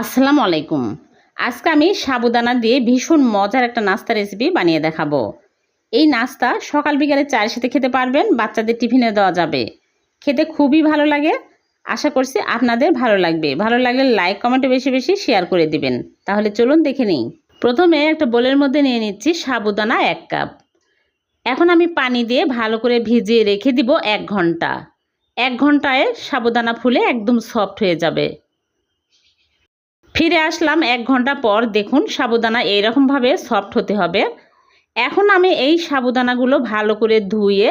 আসসালামু আলাইকুম। আজকে আমি সাবুদানা দিয়ে ভীষণ মজার একটা নাস্তা রেসিপি বানিয়ে দেখাবো। এই নাস্তা সকাল বিকালে চায়ের সাথে খেতে পারবেন, বাচ্চাদের টিফিনে দেওয়া যাবে। খেতে খুবই ভালো লাগে। আশা করছি আপনাদের ভালো লাগবে। ভালো লাগলে লাইক কমেন্টে বেশি বেশি শেয়ার করে দিবেন। তাহলে চলুন দেখে নিই। প্রথমে একটা বোলের মধ্যে নিয়ে নিচ্ছি সাবুদানা এক কাপ এখন আমি পানি দিয়ে ভালো করে ভিজিয়ে রেখে দিব এক ঘণ্টা। এক ঘন্টায় সাবুদানা ফুলে একদম সফট হয়ে যাবে। ফিরে আসলাম এক ঘণ্টা পর। দেখুন, সাবুদানা এইরকমভাবে সফট হতে হবে। এখন আমি এই সাবুদানাগুলো ভালো করে ধুয়ে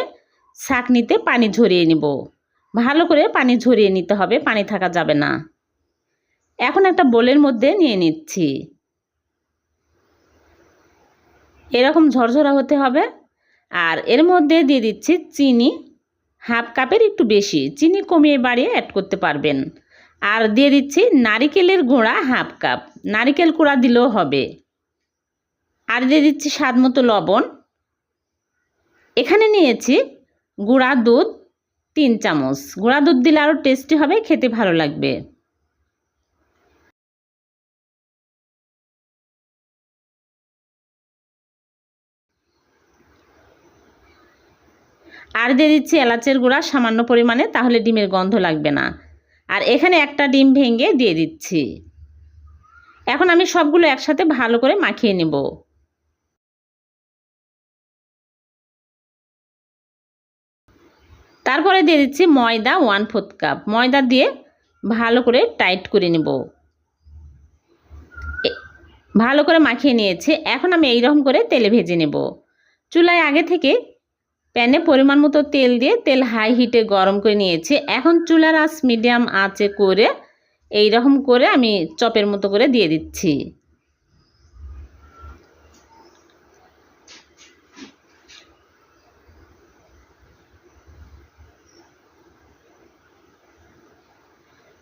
ছাঁকনিতে পানি ঝরিয়ে নিব। ভালো করে পানি ঝরিয়ে নিতে হবে, পানি থাকা যাবে না। এখন একটা বোলের মধ্যে নিয়ে নিচ্ছি। এরকম ঝরঝরা হতে হবে। আর এর মধ্যে দিয়ে দিচ্ছি চিনি। হাফ কাপের একটু বেশি। চিনি কমিয়ে বাড়িয়ে অ্যাড করতে পারবেন। আর দিয়ে দিচ্ছি নারিকেলের গুঁড়া হাফ কাপ। নারিকেল কুড়া দিলেও হবে। আর দিয়ে দিচ্ছি স্বাদ মতো লবণ। এখানে নিয়েছি গুঁড়া দুধ তিন চামচ। গুঁড়া দুধ দিলে আরও টেস্টি হবে, খেতে ভালো লাগবে। আর দিয়ে দিচ্ছি এলাচের গুঁড়া, সামান্য পরিমাণে, তাহলে ডিমের গন্ধ লাগবে না। আর এখানে একটা ডিম ভেঙে দিয়ে দিচ্ছি। এখন আমি সবগুলো একসাথে ভালো করে মাখিয়ে নেব। তারপরে দিয়ে দিচ্ছি ময়দা ওয়ান ফোর্থ কাপ। ময়দা দিয়ে ভালো করে টাইট করে নেব। ভালো করে মাখিয়ে নিয়েছি। এখন আমি এইরকম করে তেলে ভেজে নেব। চুলায় আগে থেকে প্যানে পরিমাণ মতো তেল দিয়ে তেল হাই হিটে গরম করে নিয়েছি। এখন চুলার আঁচ মিডিয়াম আঁচে করে এই রকম করে আমি চপের মতো করে দিয়ে দিচ্ছি।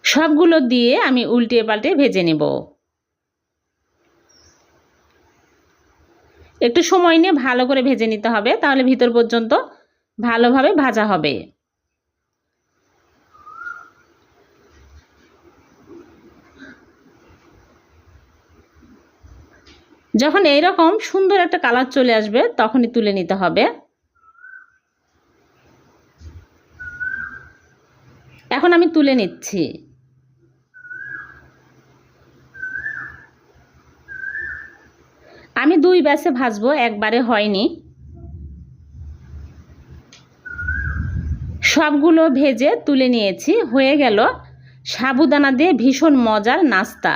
সবগুলো দিয়ে আমি উল্টে পাল্টে ভেজে নেব। একটু সময় নিয়ে ভালো করে ভেজে নিতে হবে, তাহলে ভিতর পর্যন্ত ভালোভাবে ভাজা হবে। যখন এইরকম সুন্দর একটা কালার চলে আসবে, তখনই তুলে নিতে হবে। এখন আমি তুলে নিচ্ছি। আমি দুই ব্যাসে ভাজবো, একবারে হয়নি। সবগুলো ভেজে তুলে নিয়েছি, হয়ে গেল সাবুদানা দিয়ে ভীষণ মজার নাস্তা।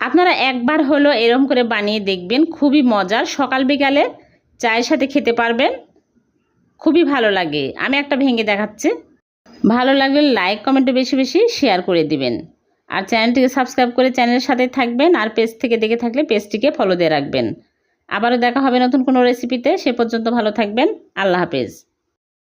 আপনারা একবার হলো এরম করে বানিয়ে দেখবেন, খুবই মজার। সকাল বিকালে চায়ের সাথে খেতে পারবেন, খুবই ভালো লাগে। আমি একটা ভেঙে দেখাচ্ছি। ভালো লাগলে লাইক কমেন্টে বেশি বেশি শেয়ার করে দিবেন। আর চ্যানেলটিকে সাবস্ক্রাইব করে চ্যানেলের সাথে থাকবেন আর পেজ থেকে দেখে থাকলে পেজটিকে ফলো দিয়ে রাখবেন। আবারও দেখা হবে নতুন কোনো রেসিপিতে সে পর্যন্ত ভালো থাকবেন। আল্লাহ হাফেজ।